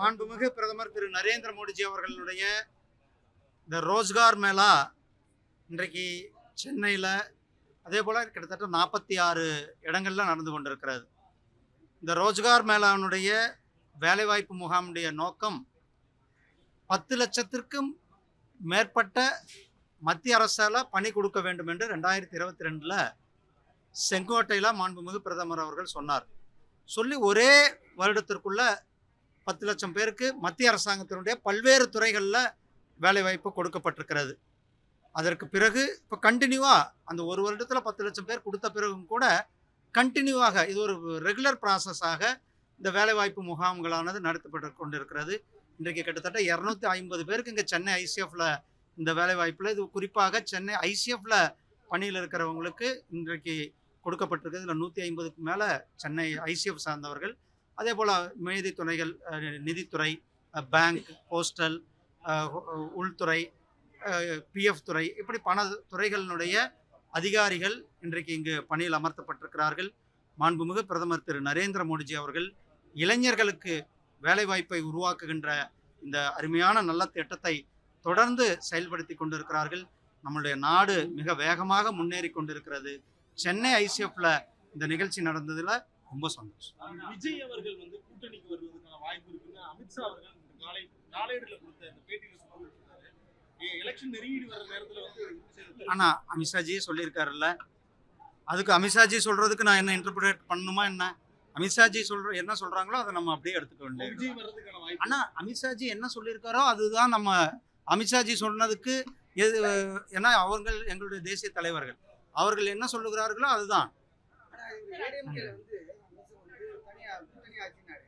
மாண்புமிகு பிரதமர் திரு நரேந்திர மோடிஜி அவர்களுடைய இந்த ரோஸ்கார் மேளா இன்றைக்கு சென்னையில் அதே போல் கிட்டத்தட்ட நாற்பத்தி ஆறு இடங்களில் நடந்து கொண்டிருக்கிறது. இந்த ரோஜ்கார் மேளானுடைய வேலைவாய்ப்பு முகாமுடைய நோக்கம் பத்து லட்சத்திற்கும் மேற்பட்ட மத்திய அரசால் பணி கொடுக்க வேண்டும் என்று ரெண்டாயிரத்தி இருபத்தி ரெண்டில் செங்கோட்டையில் மாண்புமிகு பிரதமர் அவர்கள் சொன்னார். சொல்லி ஒரே வருடத்திற்குள்ள பத்து லட்சம் பேருக்கு மத்திய அரசாங்கத்தினுடைய பல்வேறு துறைகளில் வேலைவாய்ப்பு கொடுக்கப்பட்டிருக்கிறது. அதற்கு பிறகு இப்போ கண்டினியூவாக அந்த ஒரு வருடத்தில் பத்து லட்சம் பேர் கொடுத்த பிறகும் கூட கண்டினியூவாக இது ஒரு ரெகுலர் ப்ராசஸாக இந்த வேலைவாய்ப்பு முகாம்களானது நடத்தப்பட்டு கொண்டிருக்கிறது. இன்றைக்கு கிட்டத்தட்ட இரநூத்தி ஐம்பது பேருக்கு இங்கே சென்னை ஐசிஎஃப்ல இந்த வேலைவாய்ப்பில் இது குறிப்பாக சென்னை ஐசிஎஃப்ல பணியில் இருக்கிறவங்களுக்கு இன்றைக்கு கொடுக்கப்பட்டிருக்கு இதில் நூற்றி ஐம்பதுக்கு மேலே சென்னை ஐசிஎஃப் சார்ந்தவர்கள் அதே போல் துணைகள் நிதித்துறை பேங்க் போஸ்டல் உள்துறை பிஎஃப் துறை இப்படி பண துறைகளினுடைய அதிகாரிகள் இன்றைக்கு இங்கு பணியில் அமர்த்தப்பட்டிருக்கிறார்கள். மாண்புமிகு பிரதமர் திரு. நரேந்திர மோடிஜி அவர்கள் இளைஞர்களுக்கு வேலைவாய்ப்பை உருவாக்குகின்ற இந்த அருமையான நல்ல திட்டத்தை தொடர்ந்து செயல்படுத்தி கொண்டிருக்கிறார்கள். நம்மளுடைய நாடு மிக வேகமாக முன்னேறி கொண்டிருக்கிறது. சென்னை ஐசிஎஃப்ல இந்த நிகழ்ச்சி நடந்ததில் ரொம்ப சந்தோஷம். விஜய் அவர்கள் வந்து கூட்டணிக்கு வருவதற்கான வாய்ப்பு இருக்குன்னு அமித்ஷா அவர்கள் காலை நாளேடுல கொடுத்த அந்த பேட்டியில சொல்லியிருக்காரு எலெக்ஷன் நெருங்கிட்டு வர நேரத்துல வந்து ஆனா அமித்ஷாஜி சொல்லியிருக்காருல்ல. அதுக்கு அமித்ஷாஜி சொல்றதுக்கு நான் என்ன இன்டர்பிரேட் பண்ணணுமா என்ன? அமித்ஷாஜி சொல்ற என்ன சொல்றாங்களோ அதை நம்ம அப்படியே எடுத்துக்க வேண்டியது விஜய் வர்றதுக்கான வாய்ப்பு. ஆனா அமித்ஷாஜி என்ன சொல்லியிருக்காரோ அதுதான் நம்ம அமித்ஷாஜி சொன்னதுக்கு எது ஏன்னா அவர்கள் எங்களுடைய தேசிய தலைவர்கள். அவர்கள் என்ன சொல்லுகிறார்களோ அதுதான் ஆனா இவரு ADMK ல வந்து அமித்ஷா வந்து தனியா கூட்டணி ஆட்சினாரு.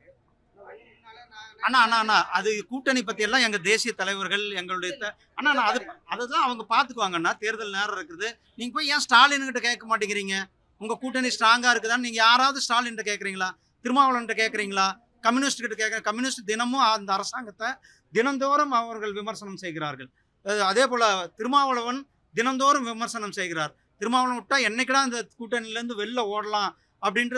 ஆனா முன்னால நான் அண்ணா அண்ணா அண்ணா அது கூட்டணி பத்தி எல்லாம் எங்க தேசிய தலைவர்கள் எங்களுடைய அண்ணா அண்ணா அது அதுதான் அவங்க பாத்துக்குவாங்கண்ணா தேர்தல் நேரம் இருக்குது. நீங்க போய் ஏன் ஸ்டாலின் கிட்ட கேட்க மாட்டேங்கிறீங்க? உங்க கூட்டணி ஸ்ட்ராங்கா இருக்குதான்னு நீங்க யாராவது ஸ்டாலின் கிட்ட கேட்கறீங்களா? திருமாவளவன் கிட்ட கேட்கறீங்களா? கம்யூனிஸ்ட் கிட்ட கேட்க கம்யூனிஸ்ட் தினமும் அந்த அரசாங்கத்தை தினந்தோறும் அவர்கள் விமர்சனம் செய்கிறார்கள். அதே போல திருமாவளவன் தினந்தோறும் விமர்சனம் செய்கிறார். திருமாவளவன் விட்டா என்னைக்குடா அந்த கூட்டணியிலேருந்து வெளில ஓடலாம் அப்படின்ற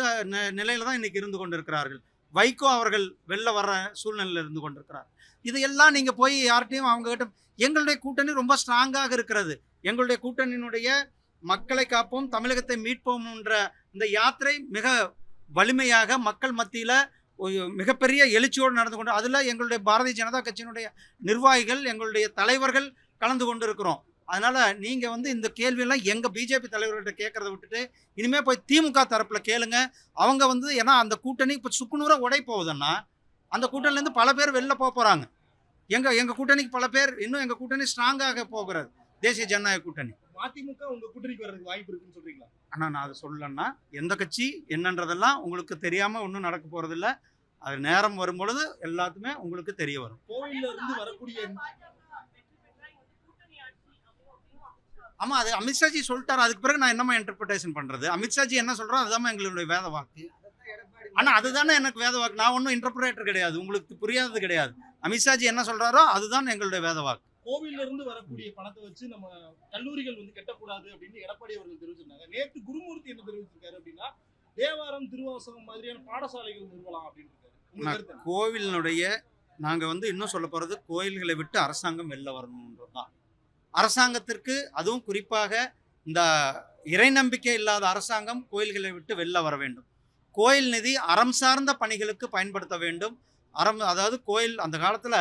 நிலையில தான் இன்னைக்கு இருந்து கொண்டிருக்கிறார்கள். வைகோ அவர்கள் வெளில வர்ற சூழ்நிலையில் இருந்து கொண்டிருக்கிறார். இதையெல்லாம் நீங்கள் போய் யார்கிட்டையும் அவங்ககிட்ட எங்களுடைய கூட்டணி ரொம்ப ஸ்ட்ராங்காக இருக்கிறது. எங்களுடைய கூட்டணியினுடைய மக்களை காப்போம் தமிழகத்தை மீட்போம்ன்ற இந்த யாத்திரை மிக வலிமையாக மக்கள் மத்தியில் மிகப்பெரிய எழுச்சியோடு நடந்து கொண்டு அதில் எங்களுடைய பாரதிய ஜனதா கட்சியினுடைய நிர்வாகிகள் எங்களுடைய தலைவர்கள் கலந்து கொண்டு இருக்கிறோம் அதனால நீங்க வந்து இந்த கேள்வியெல்லாம் எங்க பிஜேபி தலைவர்கள்ட்ட கேட்கறத விட்டுட்டு இனிமே போய் திமுக தரப்புல கேளுங்க. அவங்க வந்து ஏன்னா அந்த கூட்டணி இப்ப சுக்குநூறா உடை போகுதுன்னா அந்த கூட்டணில இருந்து பல பேர் வெளில போக போறாங்க. எங்க எங்க கூட்டணிக்கு பல பேர் இன்னும் எங்க கூட்டணி ஸ்ட்ராங்காக போகிறது. தேசிய ஜனநாயக கூட்டணி. மதிமுக உங்க கூட்டணிக்கு வர்றதுக்கு வாய்ப்பு இருக்குன்னு சொல்றீங்களா? ஆனா நான் அதை சொல்லலைன்னா எந்த கட்சி என்னன்றதெல்லாம் உங்களுக்கு தெரியாம ஒன்றும் நடக்க போறதில்ல. அது நேரம் வரும் பொழுது எல்லாத்துமே உங்களுக்கு தெரிய வரும். கோவில்ல இருந்து வரக்கூடிய ஆமா அது அமித்ஷாஜி சொல்லிட்டாரு. அதுக்கு பிறகு நான் என்னமா இன்டர்பிரேஷன் பண்றது? அமித்ஷாஜி என்ன சொல்றோம் அதுதான் எங்களுடைய வேத வாக்கு. ஆனா அதுதானே எனக்கு வேத வாக்கு. நான் ஒன்றும் இன்டர்பிரேட்டர் கிடையாது. உங்களுக்கு புரியாதது கிடையாது. அமித்ஷாஜி என்ன சொல்றாரோ அதுதான் எங்களுடைய வேத வாக்கு. கோவில்ல இருந்து வரக்கூடிய பணத்தை வச்சு நம்ம கல்லூரிகள் வந்து கட்டக்கூடாது அப்படின்னு எடப்பாடி அவர்கள் தெரிவிச்சிருந்தாங்க. நேற்று குருமூர்த்தி என்ன தெரிவிச்சிருக்காரு அப்படின்னா தேவாரம் திருவாசகம் மாதிரியான பாடசாலைகள் நிறுவலாம் அப்படின்னு? கோவிலினுடைய நாங்கள் வந்து இன்னும் சொல்ல போகிறது கோயில்களை விட்டு அரசாங்கம் வெளில வரணுன்றது தான் அரசாங்கத்திற்கு அதுவும் குறிப்பாக இந்த இறை நம்பிக்கை இல்லாத அரசாங்கம் கோயில்களை விட்டு வெளில வர வேண்டும். கோயில் நிதி அறம் சார்ந்த பணிகளுக்கு பயன்படுத்த வேண்டும். அறம் அதாவது கோயில் அந்த காலத்தில்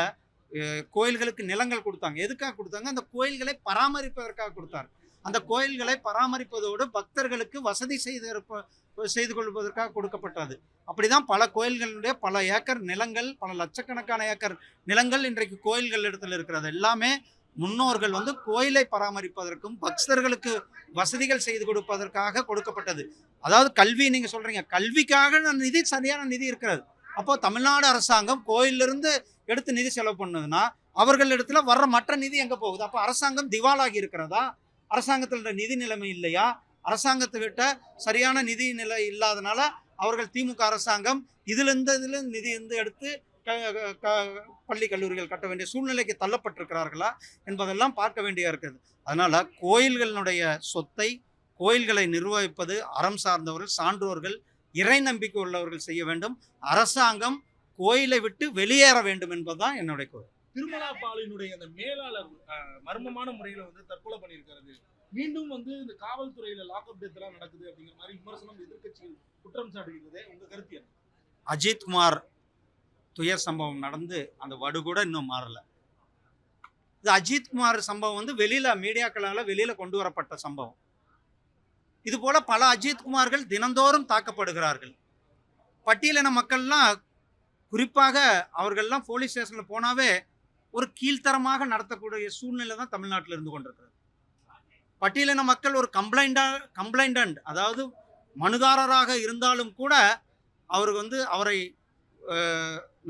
கோயில்களுக்கு நிலங்கள் கொடுத்தாங்க. எதுக்காக கொடுத்தாங்க? அந்த கோயில்களை பராமரிப்பதற்காக கொடுத்தார். அந்த கோயில்களை பராமரிப்பதோடு பக்தர்களுக்கு வசதி செய்து செய்து கொள்வதற்காக கொடுக்கப்பட்டது. அப்படிதான் பல கோயில்களுடைய பல ஏக்கர் நிலங்கள் பல லட்சக்கணக்கான ஏக்கர் நிலங்கள் இன்றைக்கு கோயில்கள் இடத்துல இருக்கிறது. எல்லாமே முன்னோர்கள் வந்து கோயிலை பராமரிப்பதற்கும் பக்தர்களுக்கு வசதிகள் செய்து கொடுப்பதற்காக கொடுக்கப்பட்டது. அதாவது கல்வி நீங்கள் சொல்கிறீங்க கல்விக்காக நிதி சரியான நிதி இருக்கிறது. அப்போ தமிழ்நாடு அரசாங்கம் கோயிலிருந்து எடுத்து நிதி செலவு பண்ணுதுன்னா அவர்கள் இடத்துல வர்ற மற்ற நிதி எங்கே போகுது? அப்போ அரசாங்கம் திவாலாகி இருக்கிறதா? அரசாங்கத்தில் நிதி நிலைமை இல்லையா? அரசாங்கத்தை விட்ட சரியான நிதி நிலை இல்லாதனால அவர்கள் திமுக அரசாங்கம் இதிலிருந்து இதுலேருந்து நிதி இருந்து எடுத்து பள்ளி கல்லூரிகள் கட்ட வேண்டிய சூழ்நிலைக்கு தள்ளப்பட்டிருக்கிறார்களா என்பதெல்லாம் பார்க்க வேண்டியா இருக்குது. அதனால கோயில்களினுடைய சொத்தை கோயில்களை நிர்வகிப்பது அறம் சார்ந்தவர்கள் சான்றோர்கள் இறை நம்பிக்கை உள்ளவர்கள் செய்ய வேண்டும். அரசாங்கம் கோயிலை விட்டு வெளியேற வேண்டும் என்பதுதான் என்னுடைய கோரிக்கை. திருமலா பாலினுடைய அந்த மேலாளர் மர்மமான முறையில வந்து தற்கொலை பண்ணியிருக்காரு. மீண்டும் வந்து இந்த காவல்துறையில லாக்அப் டெத் எல்லாம் நடக்குது அப்படிங்கிற மாதிரி விமர்சனம் எதிர்க்கட்சிகள் குற்றம் சாட்டுகிறது உங்க கருத்து என்ன? அஜித்குமார் துயர் சம்பவம் நடந்து அந்த வடு கூட இன்னும் மாறலை. இது அஜித்குமார் சம்பவம் வந்து வெளியில் மீடியாக்களால் வெளியில் கொண்டு வரப்பட்ட சம்பவம். இது போல பல அஜித்குமார்கள் தினந்தோறும் தாக்கப்படுகிறார்கள். பட்டியலின மக்கள்லாம் குறிப்பாக அவர்கள்லாம் போலீஸ் ஸ்டேஷனில் போனாவே ஒரு கீழ்த்தரமாக நடத்தக்கூடிய சூழ்நிலை தான் தமிழ்நாட்டில் இருந்து கொண்டிருக்கிறது. பட்டியலின மக்கள் ஒரு கம்ப்ளைண்டா கம்ப்ளைண்டன்ட் அதாவது மனுதாரராக இருந்தாலும் கூட அவருக்கு வந்து அவரை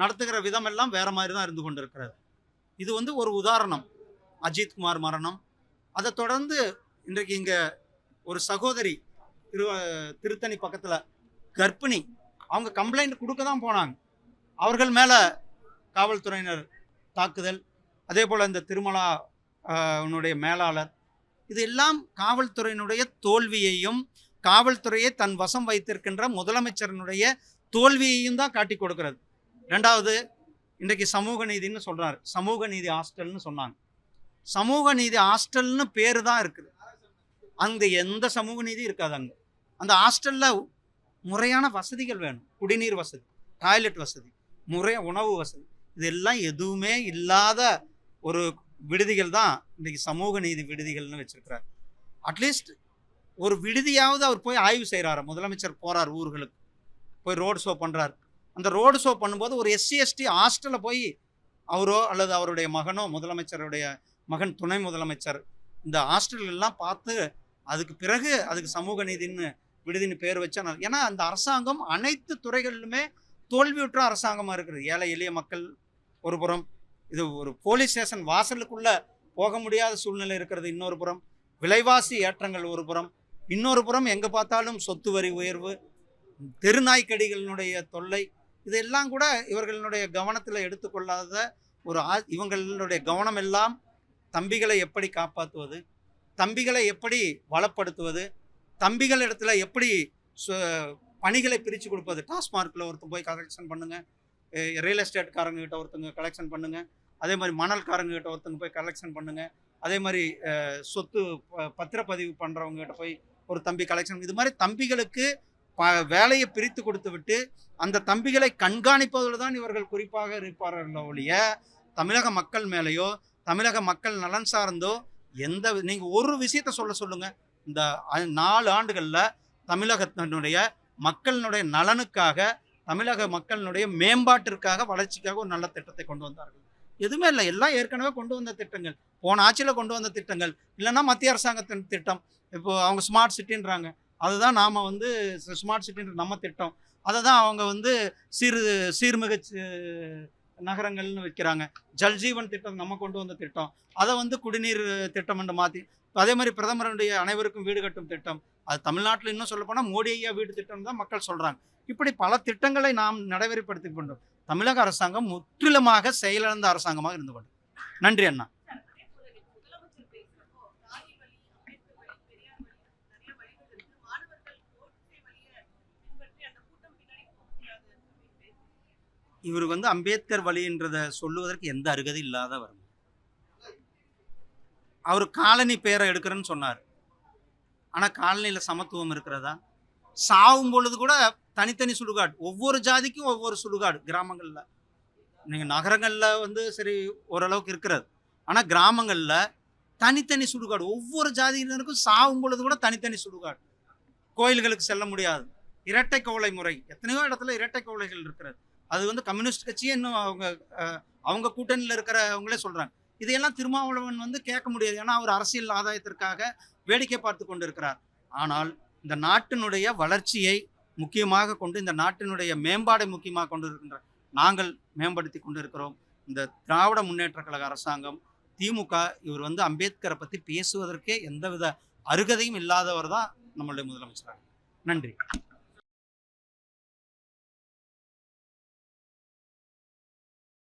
நடத்துகிற விதமெல்லாம் வேற மாதிரி தான் இருந்து கொண்டிருக்கிறது. இது வந்து ஒரு உதாரணம். அஜித்குமார் மரணம். அதை தொடர்ந்து இன்றைக்கு இங்கே ஒரு சகோதரி திரு திருத்தணி பக்கத்தில் கர்ப்பிணி அவங்க கம்ப்ளைண்ட் கொடுக்க தான் போனாங்க. அவர்கள் மேலே காவல்துறையினர் தாக்குதல் அதே போல் இந்த திருமலா உன்னுடைய மேலாளர் இது எல்லாம் காவல்துறையினுடைய தோல்வியையும் காவல்துறையை தன் வசம் வைத்திருக்கின்ற முதலமைச்சரினுடைய தோல்வியையும் தான் காட்டி கொடுக்கிறது. ரெண்டாவது இன்றைக்கு சமூக நீதின்னு சொல்கிறாரு சமூக நீதி ஹாஸ்டல்னு சொன்னாங்க. சமூக நீதி ஹாஸ்டல்னு பேர் தான் இருக்குது. அங்கே எந்த சமூக நீதி இருக்காது அங்கே. அந்த ஹாஸ்டலில் முறையான வசதிகள் வேணும். குடிநீர் வசதி டாய்லெட் வசதி முறை உணவு வசதி. இதெல்லாம் எதுவுமே இல்லாத ஒரு விடுதிகள் தான் இன்றைக்கி சமூக நீதி விடுதிகள்னு வச்சுருக்கிறார். அட்லீஸ்ட் ஒரு விடுதியாவது அவர் போய் ஆய்வு செய்கிறாரு முதலமைச்சர் போறார் ஊர்களுக்கு. போய் ரோடு ஷோ பண்ணுறாரு அந்த ரோடு ஷோ பண்ணும்போது ஒரு எஸ்சி எஸ்டி ஹாஸ்டலில் போய் அவரோ அல்லது அவருடைய மகனோ முதலமைச்சருடைய மகன் துணை முதலமைச்சர் இந்த ஹாஸ்டல் எல்லாம் பார்த்து அதுக்கு பிறகு அதுக்கு சமூக நீதின்னு விடுதின்னு பேர் வச்சா ஏன்னா அந்த அரசாங்கம் அனைத்து துறைகளிலுமே தோல்வியுற்ற அரசாங்கமாக இருக்குது. ஏழை எளிய மக்கள் ஒரு புறம் இது ஒரு போலீஸ் ஸ்டேஷன் வாசலுக்குள்ளே போக முடியாத சூழ்நிலை இருக்கிறது இன்னொரு புறம் விலைவாசி ஏற்றங்கள் ஒரு புறம் இன்னொரு புறம் எங்கே பார்த்தாலும் சொத்து வரி உயர்வு தெருநாய்க்கடிகளினுடைய தொல்லை இதெல்லாம் கூட இவர்களுடைய கவனத்தில் எடுத்துக்கொள்ளாத ஒரு ஆ- இவங்களுடைய கவனம் எல்லாம் தம்பிகளை எப்படி காப்பாற்றுவது தம்பிகளை எப்படி வளப்படுத்துவது? தம்பிகள் இடத்துல எப்படி பணிகளை பிரித்து கொடுப்பது? டாஸ்மார்க்கில் ஒருத்தன் போய் கலெக்ஷன் பண்ணுங்கள் ரியல் எஸ்டேட்காரங்க கிட்ட ஒருத்தங்க கலெக்ஷன் பண்ணுங்கள் அதே மாதிரி மணல்காரங்க கிட்ட ஒருத்தங்க போய் கலெக்ஷன் பண்ணுங்கள் அதே மாதிரி சொத்து ப- பத்திரப்பதிவு பண்ணுறவங்க கிட்ட போய் ஒரு தம்பி கலெக்ஷன் இது மாதிரி தம்பிகளுக்கு ப வேலையை பிரித்து கொடுத்து விட்டு அந்த தம்பிகளை கண்காணிப்பதில் தான் இவர்கள் குறிப்பாக இருப்பார்கள் ஒழிய தமிழக மக்கள் மேலேயோ தமிழக மக்கள் நலன் சார்ந்தோ எந்த நீங்கள் ஒரு விஷயத்த சொல்ல சொல்லுங்கள் இந்த நாலு ஆண்டுகளில் தமிழகத்தினுடைய மக்களினுடைய நலனுக்காக தமிழக மக்களினுடைய மேம்பாட்டிற்காக வளர்ச்சிக்காக ஒரு நல்ல திட்டத்தை கொண்டு வந்தார்கள். எதுவுமே இல்லை. எல்லாம் ஏற்கனவே கொண்டு வந்த திட்டங்கள். போன ஆட்சியில் கொண்டு வந்த திட்டங்கள். இல்லைன்னா மத்திய அரசாங்கத்தின் திட்டம். இப்போது அவங்க ஸ்மார்ட் சிட்டின்றாங்க அதுதான் நாம் வந்து ஸ்மார்ட் சிட்டின்ற நம்ம திட்டம். அதை தான் அவங்க வந்து சீர் சீர்மிகு நகரங்கள்னு வைக்கிறாங்க. ஜல்ஜீவன் திட்டம் நம்ம கொண்டு வந்த திட்டம். அதை வந்து குடிநீர் திட்டம் என்று மாற்றி அதே மாதிரி பிரதமருடைய அனைவருக்கும் வீடு கட்டும் திட்டம். அது தமிழ்நாட்டில் இன்னும் சொல்ல போனால் மோடி ஐயா வீடு திட்டம் தான் மக்கள் சொல்கிறாங்க இப்படி பல திட்டங்களை நாம் நடைமுறைப்படுத்தி கொண்டோம். தமிழக அரசாங்கம் முற்றிலுமாக செயலிழந்த அரசாங்கமாக இருந்து கொண்டது நன்றி அண்ணா அதே போல இன்னைக்கு முதலமைச்சர் பேசுறப்போ சாதி வழி அம்பேத்கர் வழி பெரியார் வழி நிறைய வழிகள் இருக்கு மாணவர்கள் கோட்சை வழியை பின்பற்றி அந்த கூட்டம் பின்னாடி போக முடியாது அப்படின்னு பேசி இவர் வந்து அம்பேத்கர் வழின்றத சொல்லுவதற்கு எந்த அருகதை இல்லாதவர். அவர் காலனி பேரை எடுக்கிறேன்னு சொன்னார். ஆனால் காலனியில் சமத்துவம் இருக்கிறதா? சாவும் பொழுது கூட தனித்தனி சுடுகாடு ஒவ்வொரு ஜாதிக்கும் ஒவ்வொரு சுடுகாடு கிராமங்களில். நீங்கள் நகரங்களில் வந்து சரி ஓரளவுக்கு இருக்கிறது. ஆனால் கிராமங்களில் தனித்தனி சுடுகாடு ஒவ்வொரு ஜாதியினருக்கும் சாவும் பொழுது கூட தனித்தனி சுடுகாடு. கோயில்களுக்கு செல்ல முடியாது. இரட்டை கோவலை முறை எத்தனையோ இடத்துல இரட்டை கோவலைகள் இருக்கிறது. அது வந்து கம்யூனிஸ்ட் கட்சியே இன்னும் அவங்க அவங்க கூட்டணியில் இருக்கிறவங்களே சொல்கிறாங்க இதையெல்லாம் திருமாவளவன் வந்து கேட்க முடியாது. ஏன்னா அவர் அரசியல் ஆதாயத்திற்காக வேடிக்கை பார்த்து கொண்டு இருக்கிறார் ஆனால் இந்த நாட்டினுடைய வளர்ச்சியை முக்கியமாக கொண்டு இந்த நாட்டினுடைய மேம்பாடை முக்கியமாக கொண்டு இருக்கின்ற நாங்கள் மேம்படுத்தி கொண்டு இருக்கிறோம் இந்த திராவிட முன்னேற்ற கழக அரசாங்கம் திமுக இவர் வந்து அம்பேத்கரை பற்றி பேசுவதற்கே எந்தவித அருகதையும் இல்லாதவர் தான் நம்மளுடைய முதலமைச்சராக நன்றி.